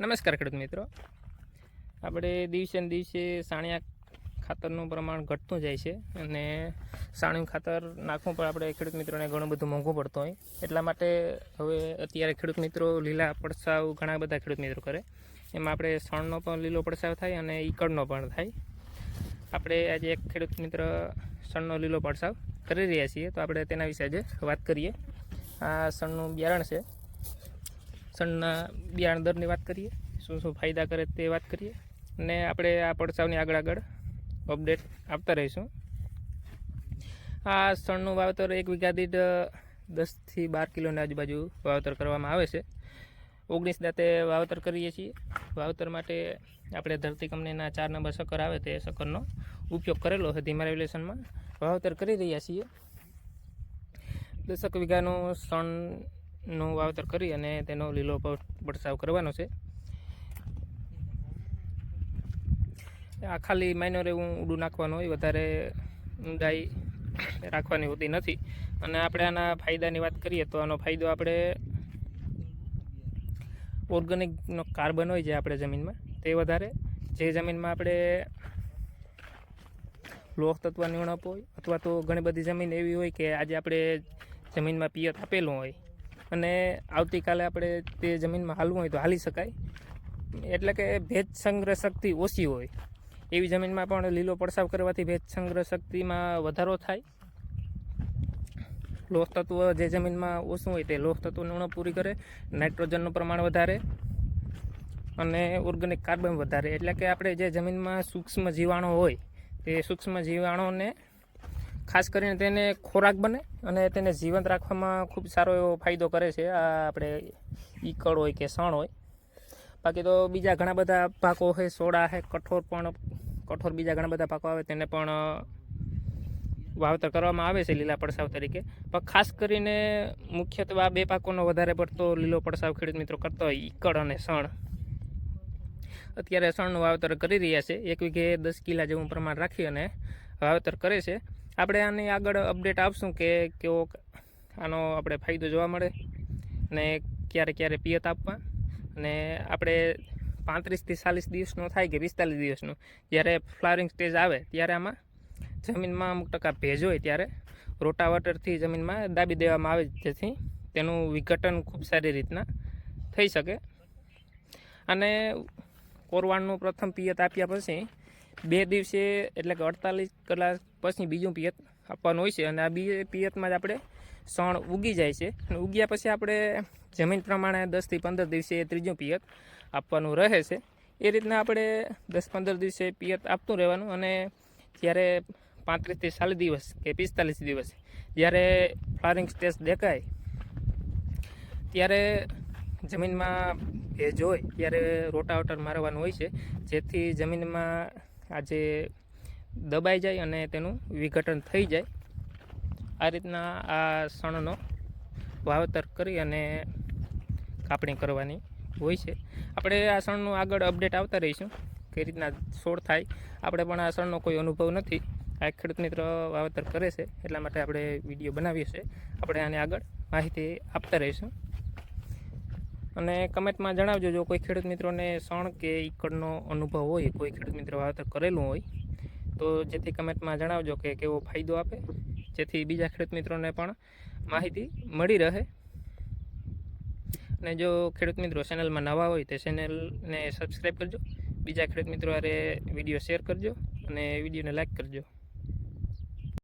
નમસ્કાર ખેડૂત મિત્રો. આપણે દિવસે ને દિવસે સાણિયા ખાતરનું પ્રમાણ ઘટતું જાય છે અને સાણિયું ખાતર નાખવું પણ આપણે ખેડૂત મિત્રોને ઘણું બધું મોંઘું પડતું હોય. એટલા માટે હવે અત્યારે ખેડૂત મિત્રો લીલા પડસાવ ઘણા બધા ખેડૂત મિત્રો કરે. એમાં આપણે સણનો પણ લીલો પડસાવ થાય અને ઈકડનો પણ થાય. આપણે આજે એક ખેડૂત મિત્ર સણનો લીલો પડસાવ કરી રહ્યા છીએ. તો આપણે તેના વિશે આજે વાત કરીએ. આ સણનું બિયારણ છે. સણના બિયારણ દરની વાત કરીએ, શું શું ફાયદા કરે તે વાત કરીએ અને આપણે આ પડસાવની આગળ આગળ અપડેટ આપતા રહીશું. આ સણનું વાવેતર એક વીઘા દીઠ દસથી બાર કિલોની આજુબાજુ વાવેતર કરવામાં આવે છે. ઓગણીસ દાંતે વાવેતર કરીએ છીએ. વાવેતર માટે આપણે ધરતી કંપનીના ચાર નંબર શક્કર આવે તે શક્કરનો ઉપયોગ કરેલો છે ધીમા રેગ્યુલેશનમાં. વાવેતર કરી રહ્યા છીએ. દસક વીઘાનું સણનું વાવેતર કરી અને તેનો લીલો પડસાવ કરવાનો છે. આ ખાલી માઇનોરે હું ઊંડું નાખવાનું હોય, વધારે ઊંડાઈ રાખવાની હોતી નથી. અને આપણે આના ફાયદાની વાત કરીએ તો આનો ફાયદો આપણે ઓર્ગેનિકનો કાર્બન હોય જે આપણે જમીનમાં, તે વધારે. જે જમીનમાં આપણે લોહ તત્વની ઉણપ હોય, અથવા તો ઘણી બધી જમીન એવી હોય કે આજે આપણે જમીનમાં પિયત આપેલું હોય અને આવતીકાલે આપણે તે જમીનમાં હાલવું હોય તો હાલી શકાય. એટલે કે ભેજ સંગ્રહ શક્તિ ઓછી હોય. એવી જમીનમાં પણ લીલો પડસાવ કરવાથી ભેજ સંગ્રહ શક્તિમાં વધારો થાય. લોહ તત્વ જે જમીનમાં ઓછું હોય તે લોહ તત્વની ઉણપ પૂરી કરે, નાઇટ્રોજનનું પ્રમાણ વધારે અને ઓર્ગેનિક કાર્બન વધારે. એટલે કે આપણે જે જમીનમાં સૂક્ષ્મ જીવાણુ હોય, તે સૂક્ષ્મ જીવાણુને ખાસ કરીને તેને ખોરાક બને અને તેને જીવંત રાખવામાં ખૂબ સારો એવો ફાયદો કરે છે. આ આપણે ઈકળ હોય કે સણ હોય. બાકી તો બીજા ઘણા બધા પાકો છે, સોડા છે કઠોર પણ કઠોર બીજા ઘણા બધા પાકો આવે તેને પણ વાવતર કરવામાં આવે છે લીલા પડસાવ તરીકે. પણ ખાસ કરીને મુખ્યત્વે આ બે પાકોનો વધારે પડતો લીલો પડસાવ ખેડૂત મિત્રો કરતો હોય ઈકળ અને સણ. અત્યારે સણનું વાવેતર કરી રહ્યા છે. એક વીઘે દસ કિલા જેવું પ્રમાણ રાખી અને વાવેતર કરે છે. આપણે આની આગળ અપડેટ આપશું કે કેવો આનો આપણે ફાયદો જોવા મળે અને ક્યારે ક્યારે પિયત આપવા. અને આપણે પાંત્રીસથી ચાલીસ દિવસનો થાય કે પિસ્તાલીસ દિવસનું. જ્યારે ફ્લાવરિંગ સ્ટેજ આવે ત્યારે આમાં જમીનમાં અમુક ટકા ભેજ હોય ત્યારે રોટાવટરથી જમીનમાં દાબી દેવામાં આવે જેથી તેનું વિઘટન ખૂબ સારી રીતના થઈ શકે. અને કોરવાણનું પ્રથમ પિયત આપ્યા પછી બે દિવસે એટલે કે અડતાલીસ કલાક પછી બીજું પિયત આપવાનું હોય છે અને આ બી પિયતમાં જ આપણે સણ ઉગી જાય છે. અને ઉગ્યા પછી આપણે જમીન પ્રમાણે દસથી પંદર દિવસે ત્રીજું પિયત આપવાનું રહે છે. એ રીતના આપણે દસ પંદર દિવસે પિયત આપતું રહેવાનું અને જ્યારે પાંત્રીસથી ચાલીસ દિવસ કે પિસ્તાલીસ દિવસ જ્યારે ફ્લારિંગ સ્ટેજ દેખાય, ત્યારે જમીનમાં ભેજ હોય ત્યારે રોટાવટર મારવાનું હોય છે. જેથી જમીનમાં આજે દબાઈ જાય અને તેનું વિઘટન થઈ જાય. આ રીતના આ સણનો વાવેતર કરી અને કાપણી કરવાની હોય છે. આપણે આ સણનું આગળ અપડેટ આવતા રહીશું કઈ રીતના છોડ થાય. આપણે પણ આ સણનો કોઈ અનુભવ નથી. આ ખેડૂત મિત્ર વાવેતર કરે છે, એટલા માટે આપણે વીડિયો બનાવીએ છીએ. આપણે આને આગળ માહિતી આપતા રહીશું. અને કમેન્ટમાં જણાવજો, જો કોઈ ખેડૂત મિત્રોને સણ કે ઈકડનો અનુભવ હોય, કોઈ ખેડૂત મિત્ર વાવેતર કરેલું હોય, તો જેથી કમેન્ટમાં જણાવજો કે કેવો ફાયદો આપે, જેથી બીજા ખેડૂત મિત્રોને પણ માહિતી મળી રહે. અને જો ખેડૂત મિત્રો ચેનલમાં નવા હોય, તો ચેનલને સબસ્ક્રાઈબ કરજો. બીજા ખેડૂત મિત્રો વીડિયો શેર કરજો અને વિડીયોને લાઈક કરજો.